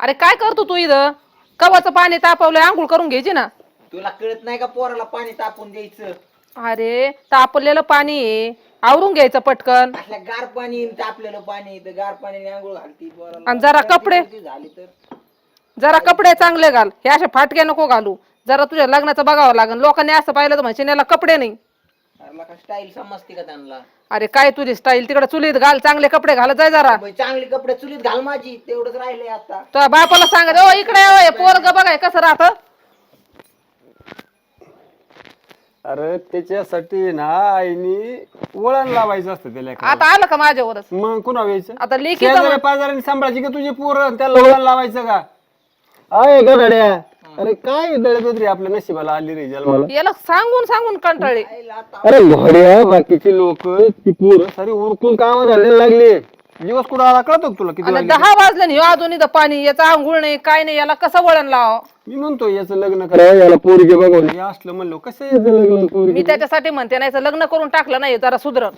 अरे काय करतो तू इथं? कवाचं पाणी तापवलंय आंघोळ करून घ्यायची ना? तुला कळत नाही का पोराला पाणी तापून द्यायचं? अरे तापलेलं पाणी आहे. आवरून घ्यायचं पटकन. असल्या गार पाणी तापलेलं पाणी गार पाण्याने आंघोळ घालती पोराला. आणि जरा कपडे. झाली तर? जरा कपडे चांगले घाल. हे असे फाटके नको घालू. जरा तुझ्या लग्नाचं बघावं लागेल. लोकांनी असं पाहिलं तर म्हणजे याला कपडे नाही. अरे का स्टाईल समजते का त्यांना? अरे काय तुझी स्टाईल तिकडे चुलीत घाल चांगले कपडे घालत जाय जरा. बाई, चांगले कपडे चुलीत घाल माझी तेवढंच राहिले आता. तुझ्या बापाला सांगत ओ इकडे ये, ओ, पोरग बघाय कसं राहत. अरे त्याच्यासाठी ना आईनी वळण लावायचं असतं त्याला आता आलं का माझ्यावरच? मग कुणा व्हायचं आता लेखी शेजारी पाजारांनी सांभाळायची का तुझी पोरं? त्याला वळण लावायचं का? आहे का गड्या. अरे काय दळत रे आपल्या नशिबाला आली रे जन्माला याला सांगून सांगून कंटाळे अरे घोड्या बाकीची लोक ती पोरं सारी उरकून काम झालेली लागली. दिवस कुठं आला कळतो का तुला किती आणि? दहा वाजले नाही अजून इथं पाणी याचं आंघोळ नाही काय नाही याला कसं वळण लाव मी म्हणतो याचं लग्न करा. याला पोरगी बघून. हे असलं म्हणलो कसं याचं लग्न पोरगी मी त्याच्यासाठी म्हणते नाही याचं लग्न करून टाकलं नाही जरा सुधरण.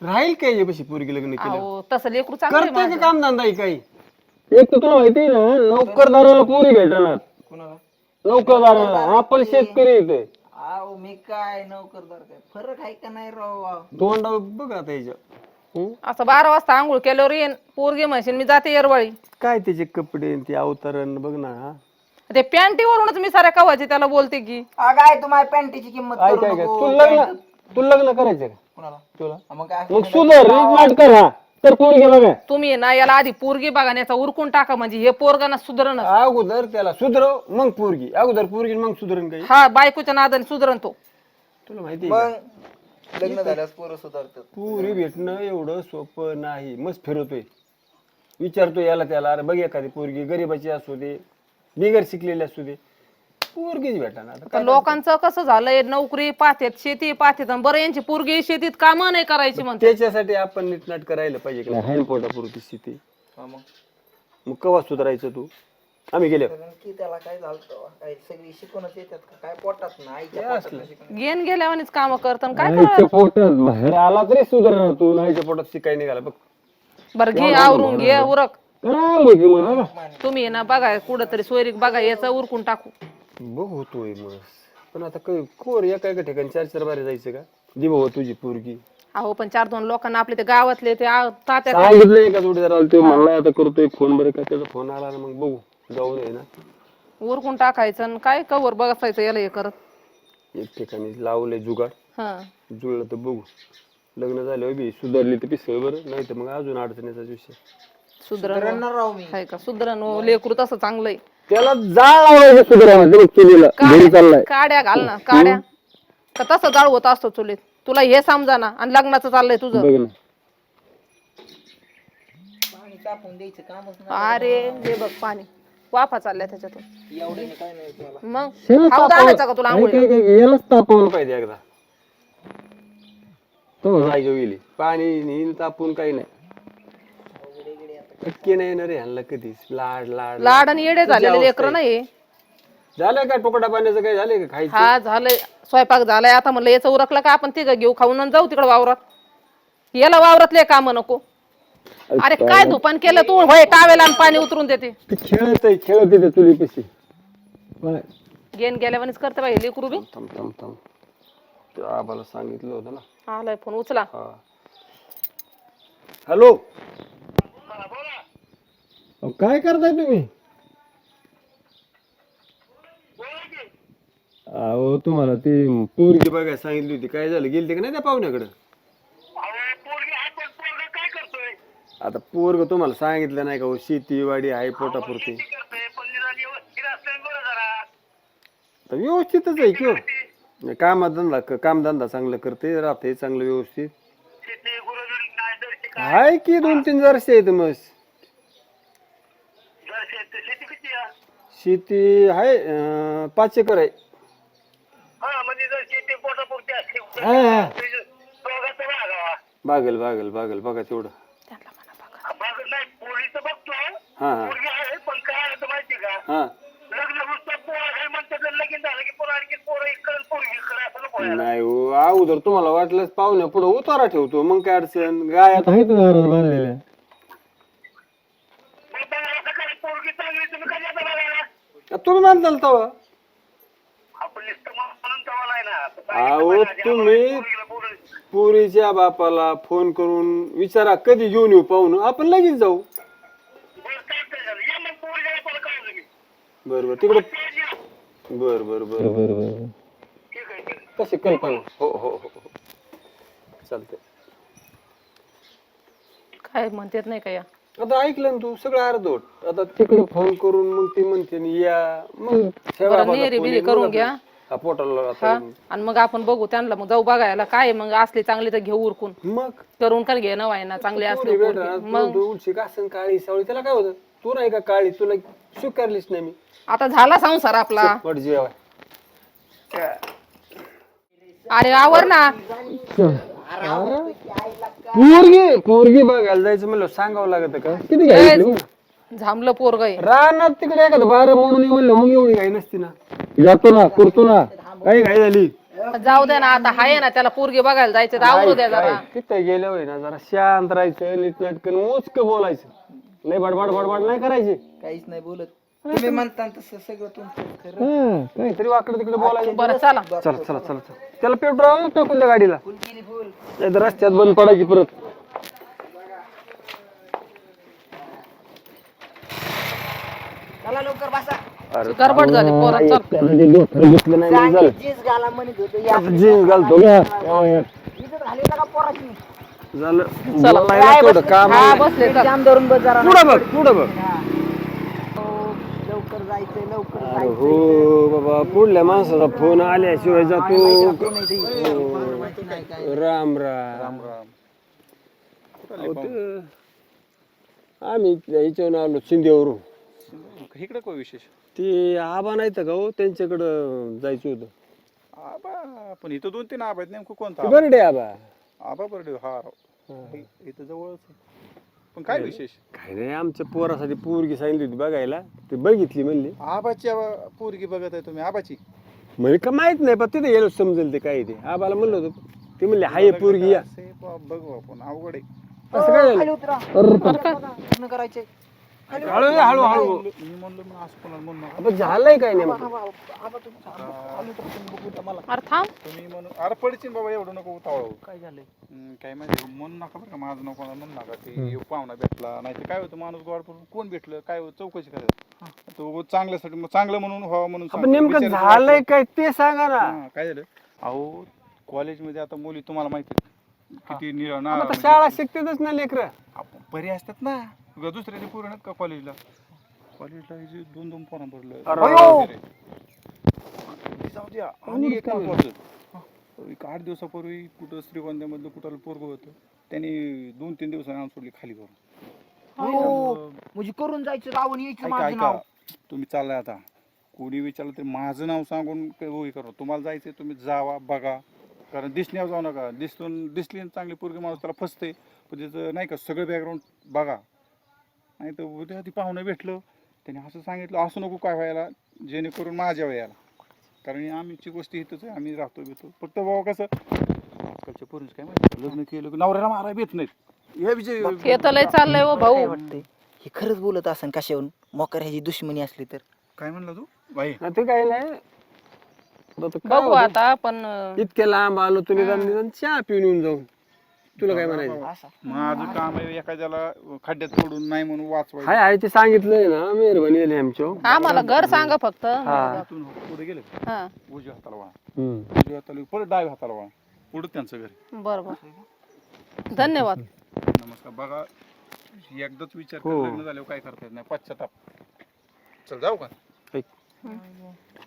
राहील काय यापाशी पोरगी लग्न केलं अहो तसं लेकरू चांगलं आहे करते माझं. का काम धंदा काही? एक तर तुला माहिती ना नोकरदाराला पोरी भेटणार. कुणाला? नोकरदाराला आपण शेतकरी येते आव मी काय नोकरदार काय? फरक आहे का नाही राव? तोंड बघ आता याच्या हं? असं बारा वाजता आंघोळ केल्यावर येईन. पोरगी म्हणशील मी जाते येरवाळी. काय त्याचे कपडे आणि ते अवतरण बघ ना ते पॅन्टीवरूनच मी साऱ्या कवाची त्याला बोलते की. अगं आहे तुम्हाला पॅन्टीची किंमत काय करू काय काय? नको. तू लग्न तू लग्न करायचं का? कुणाला? तुला? हा, मग काय मग सुधर कर हा. तर पोरगी बघा तुम्ही आहे ना याला आधी पोरगी बघा आणि याचा उरकून टाका म्हणजे हे पोरगाना सुधरण अगोदर त्याला सुधरव मग पोरगी. अगोदर पोरगी मग सुधरण काही. हा बायकोच्या नादाने सुधरण तो. तुला माहिती आहे का? मग लग्न झाल्यास पोरं सुधारतात. पुरी भेटणं एवढं सोपं नाही. मस्त फिरवतोय. विचारतो याला त्याला अरे बघ एखादी पोरगी गरीबाची असू दे बिगर शिकलेली असू दे. पोरगीच भेटा ना आता तर लोकांचं कसं झालंय नोकरी पाहतात शेती पाहतात आणि बरं यांची पोरगी शेतीत कामं नाही करायची म्हणते त्याच्यासाठी आपण नीटनाट करायला पाहिजे की? नाही पोटापुरती स्थिती हा, मग? मग कवा सुधारायचं तू? आम्ही गेले. कारण की त्याला काय झालं? काय सगळी शिकवणच येतात का? काय पोटात ना आईच्या पोटात नाही शिकवण. गेन गेल्यावानीच कामं करतात काय पोटात बाहेर आला तरी सुधारणार तू नाहीच्या पोटात शिकाय निघाला. बघ. बरं घे आवरून घे उरक. तुम्ही ना बघा कुठं तरी सोयरीक बघा याचं उरकून टाकू. बघ होतोय मग. पण आता काही कोर एका एका ठिकाणी चार चार बारे जायचं का? दि भाऊ तुझी पोरगी. अहो पण चार दोन लोकांना आपले ते गावातले ते आ- तात्या सांगितलंय का जोडीदार आला ते म्हणला आता करतोय फोन बरं का? त्याचा फोन आला ना मग बघू. जाऊ नये ना. उरकून टाकायचं आणि काय कवर बघायचं याला हे करत. एक ठिकाणी लावलंय जुगाड. हा. जुळलं तर बघू. लग्न झालं बी सुधारली तर पिसळ बरं नाही तर मग अजून अडचणीचा विषय. सुधरण सुधारणार राव मी. आहे का? सुधरण लेकरू तसं चांगलंय. त्याला जाळ लावायचं सुधारायला बघ चुलीला. घरी चाललाय. काड्या घाल ना काड्या. का तसं जाळ होत असतो चुलीत. तुला हे समजा ना आणि लग्नाचं चाललंय तुझं. बघ ना. पाणी तापून द्यायचं कामच नाही. अरे हे बघ पाणी. वाफा चालल्या त्याच्यातून. काय नाही मग? खाऊ का तुला काय आंघोळीला? काय काय यालाच तापवलं पाहिजे एकदा. तो जागे पाणी नील तापून काही नाही. टक्के नाही ना रे ह्यांना कधीच. लाड लाड लाड. आणि येडे झालेले लेकर नाही. झालं का टोकडा पाण्याचं काय झालंय का खायचं? हा झालंय. स्वयंपाक झालाय. आता म्हणलं याचं उरकलं का आपण तिघं घेऊ खाऊन आणि जाऊ तिकडे वावरात. याला वावरातले काम नको. अरे काय धुपान केलं तू? होय टावेला आणि पाणी उतरून देते. ते खेळत आहे खेळत त्या चुलीपाशी. बाय. गेन गेल्यावानीच करते बाई लेकरू बी. थांब थांब थांब. ते आबाला सांगितलं होतं ना. आलाय फोन उचला. हा. हॅलो. काय करताय तुम्ही? अहो तुम्हाला ती पोरगी बघायला सांगितली होती. काय झालं? गेलते का नाही त्या पाहुण्याकडे? आता पोरग तुम्हाला सांगितलं नाही का हो, शेती वाडी आहे पोटापुरती. तर व्यवस्थितच आहे की हो. कामधंदा कामधंदा चांगलं करते राहते चांगलं व्यवस्थित. आहे की दोन तीन जरसे आहेत मग शेती आहे अं, पाच एकर आहे. हा, हा. बागल बागल बागल बघा तेवढं. हा हा हा. नाही हो अगोदर तुम्हाला वाटलं पाहुण्या पुढे उतारा ठेवतो मग काय अडचण? गायात आहेत बांधलेल्या तुम्ही म्हणताल तवा? अहो तुम्ही पुरीच्या बापाला फोन करून विचारा कधी घेऊन येऊ पाहून? आपण लगेच जाऊ. बर बर तिकडे बर बर बर. बर बर कशी कल्पना? हो हो हो हो. चालतंय. काय म्हणतात नाही का या? आता ऐकलं ना तू सगळं अर्धवट आता तिकडे फोन करून मग ती म्हणते न या. मग बिरी करून घ्या. हा पोटाला हा. आता आणि मग आपण बघू त्यांना मग जाऊ बघायला. काय आहे मग असली चांगली तर घेऊ उरकून. मग? करून कर घे ना वायना चांगली असली पोरी पोरगी. मग. तू उलशी काळी सावळी त्याला काय होतं? तू नाही का काळी? तुला स्वीकारलीच नाही मी. आता झाला संसार आपला. पट जेवाय. अरे आवर ना. पोरगी पोरगी बघायला जायचं म्हणलं सांगावं लागत का? किती घ्यायची झांबलं पोरग रानात तिकडे एखादं बारा म्हणून म्हणलं मग एवढी घाई नसती ना. जातो ना करतो ना. काही घाई झाली. जाऊ दे ना आता हाय ना त्याला पोरगी बघायला जायचं तर आवरू द्या जरा. तिथं गेलं होय ना जरा शांत राहायचं नीट नाटकन मोजक बोलायचं. लय बडबड बडबड नाही करायची. काहीच नाही बोलत. तुम्ही म्हणता तसं सगळं तुमचं खरं. हं, काहीतरी वाकडं तिकडे बोलायचं. बरं चला. चला चला चला चला. त्याला पेट्रोल टाकून द्या गाडीला. फुल केली फुल नाही तर रस्त्यात बंद पडायची परत. चला लवकर बसा. अरे गडबड झाली पोरं चल. त्याला ते डोक्याला घेतलं नाही मग झालं. जीन्स घाला म्हणत होतो या. आता जीन्स घालतो का? तेव्हा इथं घाली का पोराची? झालं. बोलायला तेवढं काम हा आहे. बसले चल जाम धरून बस जरा पुढं बघ पुढं बघ. हो, जायचंय लवकर अरे हो बाबा पुढल्या माणसाचा फोन आल्याशिवाय जातो? माहिती नाही काय. राम राम. अहो, ते- आम्ही याच्यावरून आलो शिंदेवरून. इकडे काय विशेष? ते आबा नाही तर का हो? त्यांच्याकडं जायचं होतं. आबा पण इथं दोन तीन आबा आहेत. नेमकं कोणता ते बरडे आबा? आबा. बरडे हा. राव. इथं जवळच आहे. पण काय विशेष? काय नाही आमच्या पोरासाठी पोरगी सांगितली होती बघायला. ते बघितली म्हणली. आबाची आबा पोरगी बघत आहे तुम्ही आबाची? म्हणजे का माहीत नाही पण तिथे गेलो समजेल ते काय ते. आबाला म्हणलं होतं. ते म्हणले हाय पोरगी या. असे बा- बघू आपण अवघड आहे. असं काय झालं? खाली उतरा लग्न करायचे? हळू हळू हळू मी म्हणलो मग असं कोणाला म्हणू नका. आता झालंय काय नेमकं? अरे थांब. तुम्ही म्हणून अरे पडचिन बाबा एवढं नको उतावळ काय झालंय? काय माहिती म्हणू नका बरं का माझं नको म्हणू नका. ते पाहुणा भेटला. नाही तर काय होतं माणूस गोड पडून कोण भेटलं? काय होतं चौकशी करायचं तो चांगल्यासाठी मग चांगलं म्हणून व्हावं म्हणून आपण सांगतो. नेमकं झालंय काय ते सांगा ना. हा, काय झालं? अहो कॉलेजमध्ये आता मुली तुम्हाला माहिती. किती निरा ना आता म्हणजे शाळा शिकतेच ना लेकर. आपण बरे असतात ना. उगा दुसऱ्याचे पोरं नाहीत का कॉलेजला कॉलेजला हे जे दोन दोन पोरं पडलं जाऊ द्या. आणि एक महत्वाचं हा, एक आठ दिवसापूर्वी कुठं श्रीगोंद्यामधलं कुठं पोरग होतं त्यांनी दोन तीन दिवसांनी आणून सोडली खाली करून. हो म्हणजे करून जायचं रावण यायचं ऐका माझं ऐका. नाव. तुम्ही चाललाय आता. कोणी विचारलं तरी माझं नाव सांगून काही होई करा. तुम्हाला जायचं तुम्ही जावा बघा. कारण दिसण्यावर जाऊ नका. दिसून दिसली ना चांगली पोरगी माणूस त्याला फसते पण त्याचं नाही का सगळं बॅकग्राऊंड बघा. नाही तर उद्या ती पाहुणं भेटलं त्याने असं सांगितलं असं नको काय व्हायला जेणेकरून माझ्या वयाला कारण ही आमची गोष्टी इथंच आहे आम्ही राहतो भेटतो फक्त बाबा कसं आजकालच्या पोरींचं काय माहिती लग्न केलं की नवऱ्याला मारायला भेट नाहीत. हे विजय हे तर लय चाललंय हो भाऊ. काय वाटतंय हे खरंच बोलत असन कशावरून? मोकर ह्याची दुश्मनी असली तर. काय म्हणला तू? बाई. ते काय नाही बघू? आता पण अं, इतक्या लांब आलो तुम्ही चहा पिऊन येऊन जाऊन तुला काय म्हणायचं? असा. माझं काम आहे एखाद्याला खड्ड्यात पडून नाही म्हणून वाचवायचं. हाय हाय ते सांगितलंय ना मेहरबानी आली आमच्या आम्हाला घर सांगा फक्त. हा पुढे गेले हा. उजव्या हाताला वळा. हम्म. उजव्या हाताला परत डाव्या हाताला वळा. पुढे त्यांचं घर बरोबर. धन्यवाद. नमस्कार. बघा एकदाच विचार हो. लग्न झाल्यावर काय करता येत नाही. पश्चाताप. चल जाऊ का? ऐक.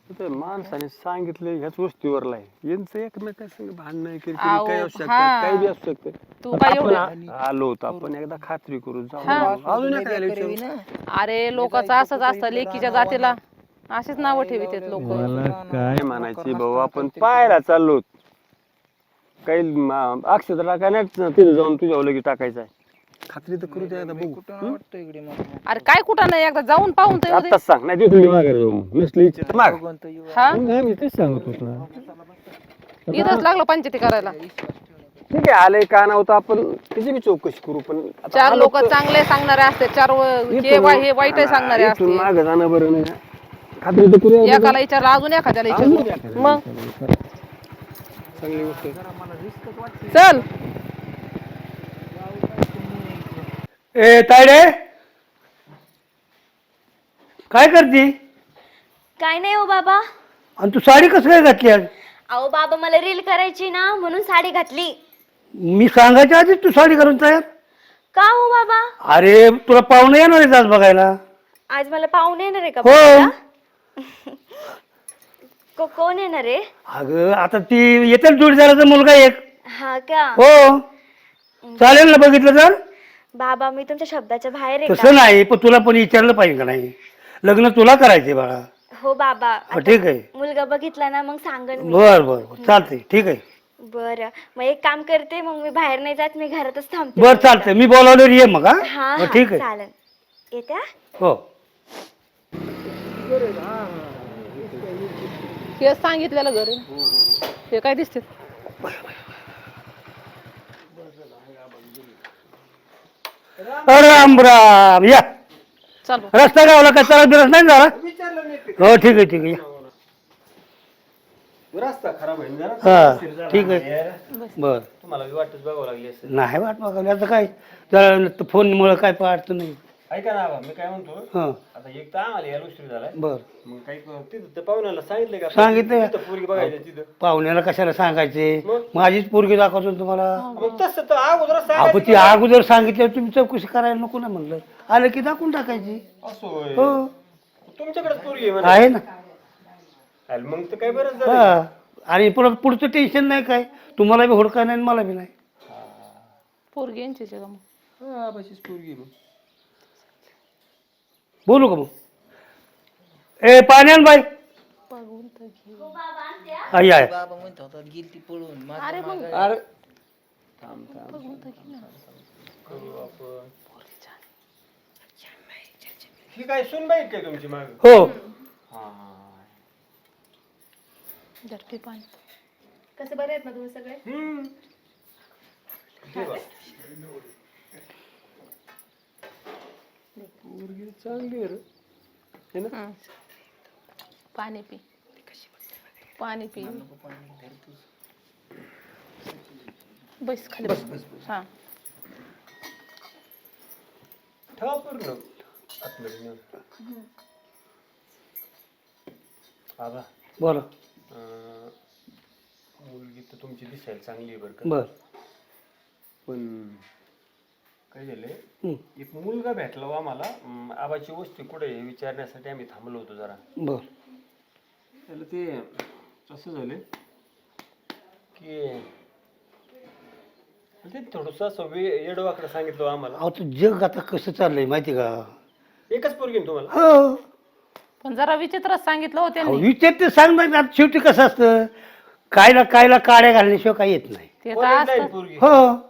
ते माणसाने सांगितलं ह्याच वस्तीवरला आहे. यांचं एकमेकांसंग भांडणं किरकिरी आहो, काही असू शकतं हा. काही बी असू शकतं. तू आता काय आपण एवढं आ- आलो होतो आपण एकदा खात्री करू जाऊ. अजून काय विचारू? अरे लोकांचं असंच असतं लेकीच्या जातीला. अशीच नावं ठेवित लोक. मला काय म्हणायची भाऊ आपण पाहायला चाललो काही म- अक्षता काय नाही तिथे जाऊन तुझ्या लगी टाकायचं आहे. खात्री तर करू द्या बघू. कुठं वाटतं इकडे मला अरे काय कुठं नाही एकदा जाऊन पाहून तर येऊ दे. आत्ताच सांग नाही मी माघारी जाऊ मग. नसली इच्छा. तर माग भगवंत युवा. हा? मी तेच सांगत होतो. ना इथंच लागलं पंचायती करायला. ठीक आहे आलंय का नव्हतं आपण त्याची बी चौकशी करू पण आता चार आलो लोक चांगले सांगणारे असते चार व- हे इथून- हे वाईट सांगणारे इथून असते. मागं जाणं बरं नाही. ना. खात्री तर करूया एकाला विचारलं अजून एखाद्याला विचारलं. मग? चांगली गोष्ट आहे. चल. ए तायडे? काय करते? काय नाही हो बाबा. आणि तू साडी कसं काय घातली आज? अहो बाबा मला रील करायची ना म्हणून साडी घातली. मी सांगायच्या आधीच तू साडी घालून तयार? का हो बाबा? अरे तुला पाहुणे येणार आहेत आज बघायला. आज मला पाहुणे येणार आहे का हो. बघायला? को- कोण येणार आहे? अगं आता ती येते जोडीदाराचा मुलगा एक. हा का? हो. चालेल ना बघितलं तर? बाबा मी तुमच्या शब्दाच्या बाहेर आहे तसं नाही पण तुला पण विचारलं पाहिजे का नाही? लग्न तुला करायचे बाळा. हो बाबा हो, ठीक आहे. मुलगा बघितला ना मग सांगन मी. बर बर बर चालतंय ठीक आहे. बरं मग एक काम करते मग मी बाहेर नाही जात मी घरातच थांबते. बर चालतंय मी बोलावल्यावर ये मग हा? हा हा ठीक आहे. चालेल. येत्या? हो. हे सांगितलेलं घर. हे काय दिसते राम राम. या. चालू. रस्ता गावला काय चालत बिरस नाही झाला? हो ठीक आहे ठीक आहे. या. रस्ता खराब आहे ना जरा. हा ठीक आहे. बर. तुम्हाला बी वाटच बघावं लागली असेल. नाही वाट बघावली आता काय? जरा फोनमुळे काय पाहत नाही. ऐका ना आबा, मी काय म्हणतो हां. आता एक तर आम्हाला यायला उशीर झालाय. बर. मग काही तिथं त्या पाहुण्याला सांगितलं का? सांगितलं. तिथं पोरगी बघायची तिथं. पाहुण्याला कशाला सांगायचे? माझीच पोरगी दाखवतो ना तुम्हाला. मग तसं तर अगोदर आपण सांगायचं ती अगोदर सांगितलं तुम्ही चौकशी करायला नको ना म्हणलं. आलं की दाखवून टाकायची. असं होय. हो. तुमच्याकडेच पोरगी आहे म्हणा. आहे ना. अरे मग तर काय झालं. हा. आणि पुढं पुढचं टेन्शन नाही काय? तुम्हाला बी हुडका नाही आणि मला बी नाही. पोरगी आहे का मग? हा, आबाचीच पोरगी आहे मग. बोलू का मग? ए पाण्यान बाई. आई आहे बाबा म्हणत होता गेली ती पळून माझं अरे मग. अरे. ही काय सुनबाई काय तुमची माग? हो. झटके पाणी. कसं बरे आहेत ना तुम्ही सगळे? चांगली आहे रे. है ना? हं. पाणी पी. पाणी पी. बस खाली बस हा. ठेवा पूर्ण आतमध्ये नेऊन. आबा. बोला. अं, मुलगी तर तुमची दिसायला चांगली आहे बरं का. बर. पण काय झालंय? हं, एक मुलगा भेटला हो आम्हाला. आबाची वस्ती कुठे आहे विचारण्यासाठी आम्ही थांबलो होतो जरा. बर. त्याला ते असं झालं की ते थोडस असं वे येडवाकडे सांगितलं हो आम्हाला. अहो तर जग आता कसं चाललंय माहिती का? एकच पोरगी ना तुम्हाला? हो. पण जरा विचित्रच सांगितलं हो अहो, विचार ते सांगणार आता शेवटी कसं असतं? कायला कायला काड्या घालण्याशिवाय काही येत नाही. ते तर असतं पोरगी. हो.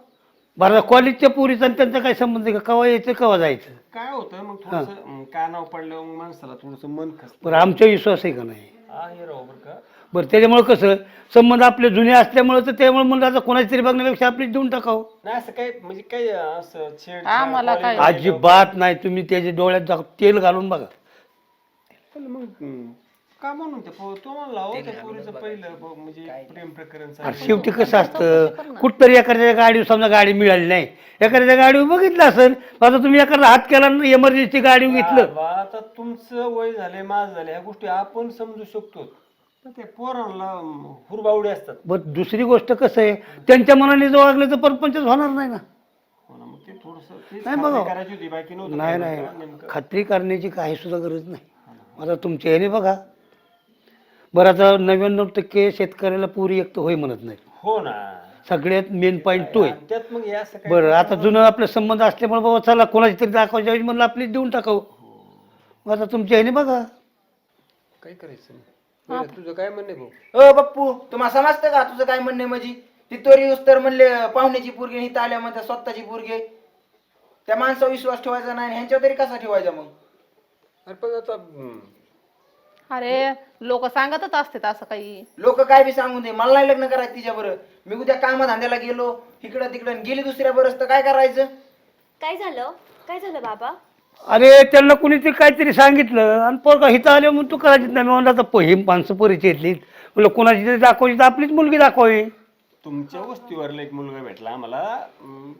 बरं कॉलेजच्या पोरीचा आणि त्यांचा काय संबंध आहे का? कवा यायचं कवा जायचं? काय होतं मग थोडस काय नाव पडलं मग माणसाला थोडस मन खस बरं आमचा विश्वास आहे का नाही? आहे राव बरं का. बरं त्याच्यामुळे कसं संबंध आपले जुने असल्यामुळे तर त्यामुळे म्हणलं आता कोणाची तरी बघण्यापेक्षा आपली देऊन टाकावं. नाही असं काय म्हणजे काय असं छेड आम्हाला काय अजिबात नाही तुम्ही त्याच्या डोळ्यात जा- तेल घालून बघा. मग हम्म, का म्हणून ते पो- तो म्हणला हो त्या पोरीचं पहिलं ब- म्हणजे प्रेम प्रकरण. आणि शेवटी कसं असतं? कुठतरी एखाद्या गाडीवर समजा गाडी मिळाली नाही. एखाद्या गाडीवर बघितलं असेल आता तुम्ही एखादा हात केला इमर्जन्सी गाडी घेतलं. बा, आता तुमचं वय झाले माझ झाले ह्या गोष्टी आपण समजू शकतो. पण ते पोरांना अं, हुरबावडे असतात. बरं दुसरी गोष्ट कसं आहे? त्यांच्या मनाने जर वागलं तर परपंचच होणार नाही ना. हो ना, मग ते थोडस नाही बघा. करायची होती बाकी नव्हतं नाही नाही. नेमकं. खात्री करण्याची काही सुद्धा गरज नाही. आता तुमच्या ह्याने बघा बरं आता नव्याण्णव टक्के शेतकऱ्याला पुरी एक तर होय म्हणत नाही हो ना. सगळ्यात मेन पॉईंट तो आहे. आणि त्यात मग हे असं काय बरं आता जुनं आपलं संबंध असल्यामुळे बाबा चला कोणाची तरी दाखवायच्या वेळी म्हणलं आपली देऊन टाकावं. मग आता तुमच्या ह्याने बघा. काय करायचं? बरं, तुझं काय म्हणणे भाऊ? अ बप्पू तुम्हाला समजतं का? तुझं काय म्हणणे म्हणजे ती तोरी तर म्हणले पाहुण्याची पोरगी इथं आल्या म्हणतात स्वतःची पोरगी. त्या माणसावर विश्वास ठेवायचा नाही ह्यांच्यावर तरी कसा ठेवायचा मग? अरे पण आता हम्म, अरे लोक सांगतच असतात असं काही. लोक काय बी सांगून दे. मला नाही लग्न करायचं तिच्या बरं मी उद्या कामाधंद्याला गेलो इकडं तिकडं आणि गेली दुसऱ्या बरंच तर काय करायचं? काय झालं? काय झालं बाबा? अरे त्यांना कुणीतरी काहीतरी सांगितलं आणि पोरगा हिथं आले म्हणून तू करायची नाही मी म्हणलं आता प- ही माणसं परिचयतली. म्हणलं कुणाची तरी दाखवायची तर आपलीच मुलगी दाखवावी. तुमच्या वस्तीवरला एक मुलगा भेटला आम्हाला. अं,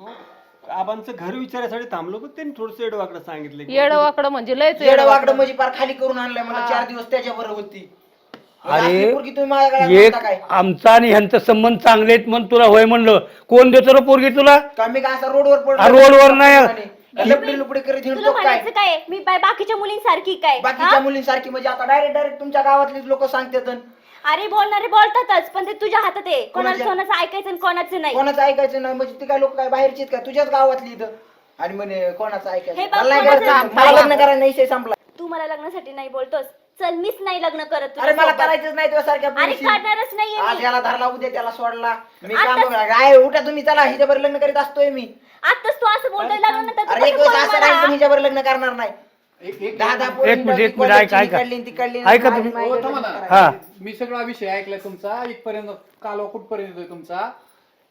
आबांचं घर विचारायसाठी थांबलो पण त्यांनी थोडस एडवाकडं सांगितलं की येडं वाकडं म्हणजे लयच येडं वाकडं म्हणजे पार खाली करून आणलंय मला चार दिवस त्याच्या बरोबर होती अरे पोरगी तुम्ही माझ्या गळ्यात एक घालता काय? आमचा आणि ह्यांचा संबंध चांगले आहेत म्हणून तुला होय म्हणलं. कोण देतो रे पोरगी तुला? का मी काय असा रोडवर पडलो? आ, रोडवर नाही. लपडी लुपडी करीत तुला हिंडतो काय? म्हणायचं काय मी बाय बाकीच्या मुलींसारखी काय? बाकीच्या मुलींसारखी म्हणजे आता डायरेक्ट डायरेक्ट तुमच्या गावातलीच लोक सांगतात अरे बोलणारे बोलतातच पण ते तुझ्या हातात आहे. कोणाला कोणाच्या? कोणाचं ऐकायचं आणि कोणाचं नाही. कोणाचं ऐकायचं नाही? म्हणजे ती काय लोक काय बाहेरची आहेत का? तुझ्याच गावातली इथं. आणि म्हणे कोणाचं ऐकायचं? हे बघ, मला नाही कोणाचं करायचं. मला लग्न करायचं नाही विषय संपला. तू मला लग्नासाठी नाही बोलतोस. चल मीच नाही लग्न करत अरे तुझ्यासोबत. मला करायचंच नाही तुझ्या सारख्या अरे. करणारच नाहीये आज मी याला धरला उद्या त्याला सोडला. मी आता- काम काय उठा तुम्ही चला हिच्यावर लग्न करीत असतोय मी. आताच तू असं बोलतोय लग्नानंतर तू अरे एक दिवस बोलणार असं राहील हा? हिच्यावर लग्न करणार नाही. दहा दहा एक पोरी मिनिट, एक मिनिट, कॉलेजची ऐका, तुम्ही. हो. हा. मी सगळा विषय ऐकलाय तुमचा. इथपर्यंत कालवा कुठपर्यंत येतोय तुमचा?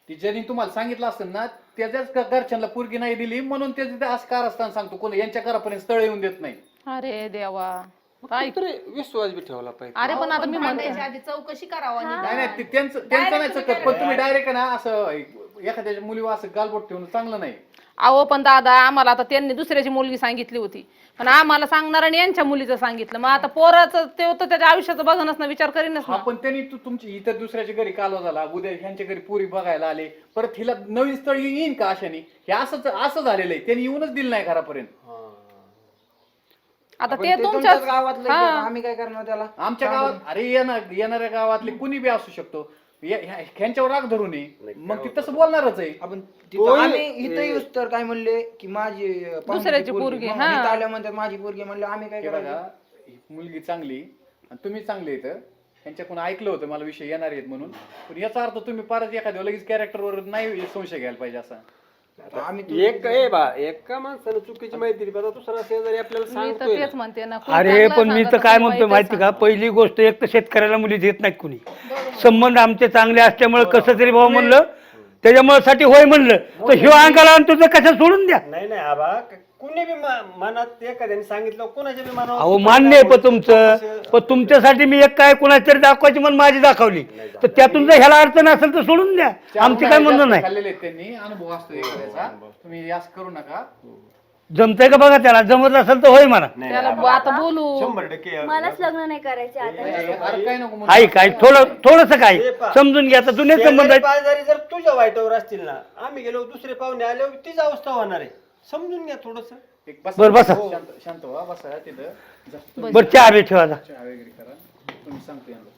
ती ज्यांनी तुम्हाला सांगितलं असतं ना त्याच्याच घरच्यांना पोरगी नाही दिली म्हणून ते तिथे असं कारस्थान सांगतो. कोणी यांच्या घरापर्यंत स्थळ येऊन देत नाही. अरे देवा. काय तरी विश्वास बी ठेवला पाहिजे. अरे पण आता मी म्हणते. आधी चौकशी करावा नाही नाही ते त्यांचं त्यांचं नाही चकत पण तुम्ही डायरेक्ट ना असं एखाद्याच्या मुलीवर असं गालबोट ठेवून चांगलं नाही. अहो पण दादा आम्हाला आता त्यांनी दुसऱ्याची मुलगी सांगितली होती. पण आम्हाला सांगणार आणि यांच्या मुलीचं सांगितलं. मग आता पोराचं ते होतं त्याच्या आयुष्याचं बघणच ना विचार करीनच हा ना पण त्यांनी तू तुमची इतर दुसऱ्याच्या घरी कालवा झाला. उद्या ह्यांच्या घरी पुरी बघायला आले. परत हिला नवीन स्थळ येईन का अशाने? हे असंच असं झालेलं आहे. त्यांनी येऊनच दिलं नाही घरापर्यंत. आता ते तुमच्याच गावातलं हा. आम्ही काय करणार त्याला? आमच्या गावात अरे येणार येणाऱ्या गावातले कुणी बी असू शकतो. या- ह्या- ह्यांच्यावर राग धरू नये मग ती तसं बोलणारच आहे. आपण तिथं आम्ही इथं येऊस तर काय म्हणले की माझी अं, पाहुण्याची दुसऱ्याची पोरगी, मग हा. इथं आल्या म्हणतात माझी पोरगी म्हणलं आम्ही काय हे बघा करायचं? ही मुलगी चांगली आणि तुम्ही चांगले इथं ह्यांच्याकडून ऐकलं होतं मला विषय येणार आहेत म्हणून. पण याचा अर्थ तुम्ही परत एखाद्या लगेच कॅरेक्टरवर नाही संशय घ्यायला पाहिजे असा. आता आम्ही तू- एक ए बा एका माणसानं चुकीची माहिती दिली पण दुसरा शेजारी आपल्याला मी तर सांगतोय तेच म्हणते ना कोणी अरे चांगलं पण मी तर काय म्हणतो माहिती का? पहिली गोष्ट एक तर शेतकऱ्याला मुली देत नाहीत कुणी. संबंध आमचे चांगले असल्यामुळे कसं तरी भाऊ म्हणलं त्याच्यामुळे साठी होय म्हणलं. तर ह्यो अंगाला आणि तुझं कसं सोडून द्या? नाही नाही आबा क- कुणी बी म- मनात एखाद्याने सांगितलं कोणाच्या बी मनावर अहो मान्य आहे पण तुमचं. पण तुमच्यासाठी मी एक काय कुणाची तरी दाखवायची म्हणून माझी दाखवली. तर त्यातून जर ह्याला अडचण असेल तर सोडून द्या. आमचे काय म्हणणं नाही. खाल्लेले आहेत त्यांनी. अनुभव असतो एखाद्याचा तुम्ही करू नका. जमतंय का बघा त्याला? जमत असेल तर होय म्हणा. नाही, त्याला नाही, आबा, आता बोलू. शंभर टक्के. मलाच लग्न नाही करायचे आता. अरे काय नको म्हणू. ऐक ऐक थोडं थोडस काय? हे. समजून घ्या आता जुने संबंध शेजारी आहेत. पाजारी जर तुझ्या वाईटावर असतील ना आम्ही गेलो दुसरे पाहुणे आले तीच अवस्था होणार आहे. समजून घ्या थोडस. एक बसा. बरं, बसा. शांत शांत व्हा बसा तिथं. जा, तुम्ही बरं चहा बी ठेवा आता. चहा वगैरे करा. तुम्ही सांगतो यांना.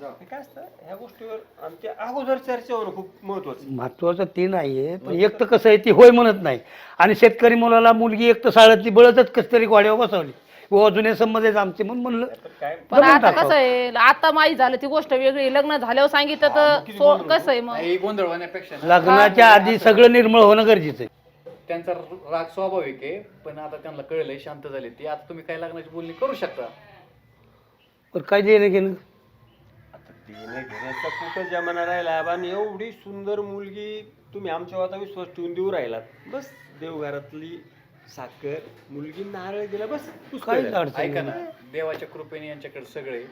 जा. काय असतं? ह्या गोष्टीवर आमच्या अगोदर चर्चा होणं खूप महत्वाचं महत्वाचं ते नाहीये पण एक तर कसं आहे ती होय म्हणत नाही. आणि शेतकरी मुलाला मुलगी एक तर शाळेतली बळतच कस तरी वाड्यावर बसवली व जुने संबंध आहेत आमचे म्हणून म्हणलं. पण जमून आता टाकावं. कसं आहे आता माहीत झालं ती गोष्ट वेगळी लग्न झाल्यावर सांगितलं तर सो- कसं आहे मग? नाही गोंधळ होण्यापेक्षा ना, लग्नाच्या आधी सगळं निर्मळ होणं गरजेचं आहे. त्यांचा राग स्वाभाविक आहे पण आता त्यांना कळलंय शांत झाले ते. आता तुम्ही काय लग्नाची बोलणी करू शकता. पण काय देणं घेणं? आता देणं घेण्याचा कुठं जमाना राहिला आणि एवढी सुंदर मुलगी तुम्ही आमच्यावर आता विश्वास ठेवून देऊ राहिलात. बस देवघरातली साखर मुलगी नारळ दिला बस. अडचण ऐका नाही. ना देवाच्या कृपेने यांच्याकडे सगळे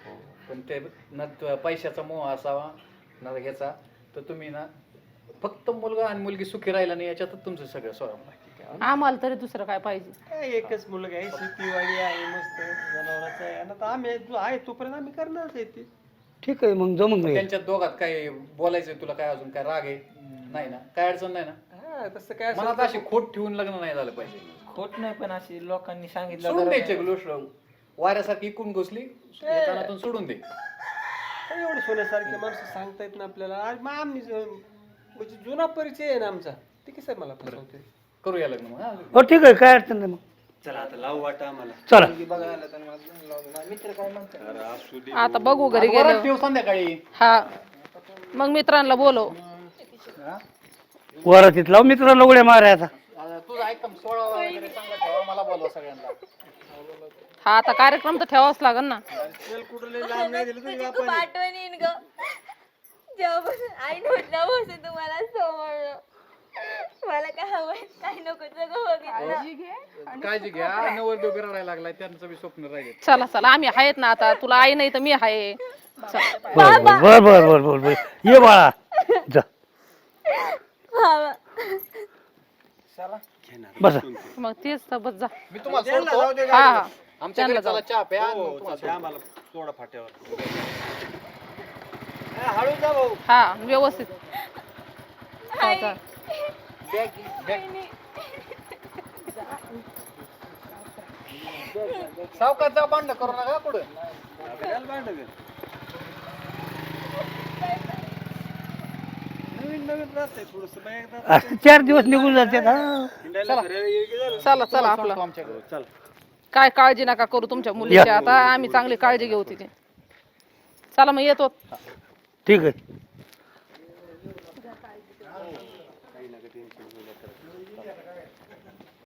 पण ते न त- पैशाचा मोह असावा ना ह्याचा. तर तुम्ही ना फक्त मुलगा आणि मुलगी सुखी राहिला नाही याच्यातच तुमचं सगळं स्वयं आम्हाला तरी दुसरं काय पाहिजे? काय एकच मुलगा आहे शेतीवाडी आहे मस्त जनावरांचं आहे. आणि आता आम्ही जो आहे तोपर्यंत आम्ही करणारच आहे ते. ठीक आहे मग जमून घे त्यांच्या दोघात काय बोलायचंय तुला काय अजून काय राग आहे? नाही ना? काय अडचण नाही ना? हा तसं काय मनात अशी खोट ठेवून लग्न नाही झालं पाहिजे. खोट नाही पण अशी लोकांनी सांगितलं सोडून जरा- द्यायचे गोष्ट वाऱ्यासारखी इकून घुसली सोडून दे. एवढे सोन्यासारखे माणसं सांगता येत ना आपल्याला. आज मग आम्ही ज- म्हणजे जुना परिचय आहे ना आमचा. ते कसं आहे मला फसवतोय? करूया लग्न मग हा? हो ठीक आहे काय अडचण नाही मग. चला आता लावू वाटा आम्हाला. चला. अरे असू दे आता बघू घरी गेलो ठेव संध्याकाळी. हा. मग मित्रांना बोलव. वरातीत लाव मित्राला उड्या मारा आता. आता तुझं ऐक सोळा वगैरे चांगला ठेवा मला बोलवा सगळ्यांना. हा आता कार्यक्रम तर ठेवावाच लागेल ना. आठवण येईन ग. जेव्हापासून आई तुम्हाला समोर मला काय हवंय काय नको सगळं बघितलं. काळजी घ्या रडायला लागलाय त्यांचं बी स्वप्न राहिले चला चला आम्ही आहेत ना आता. तुला आई नाही तर मी आहे. चला. बर बर बर बर बर बर ये बाळा. जा. बाबा. बसा. मग तेच तर बस जा. मी तुम्हाला सोडतो. हा हा. आमच्या घरी चला चहा प्या आणि हो, मग तुम्हाला चालतंय, आम्हाला सोडा फाट्यावर. हा व्यवस्थित. हा, करू नका पुढे. आहे? थोडस असं चार दिवस निघून हा झालं. चला. चला आपलं. आमच्याकडे. चल. काय काळजी नका करू तुमच्या मुलीची. आता आम्ही चांगली काळजी घेऊ तिची. चला मग येतो. ठीक आहे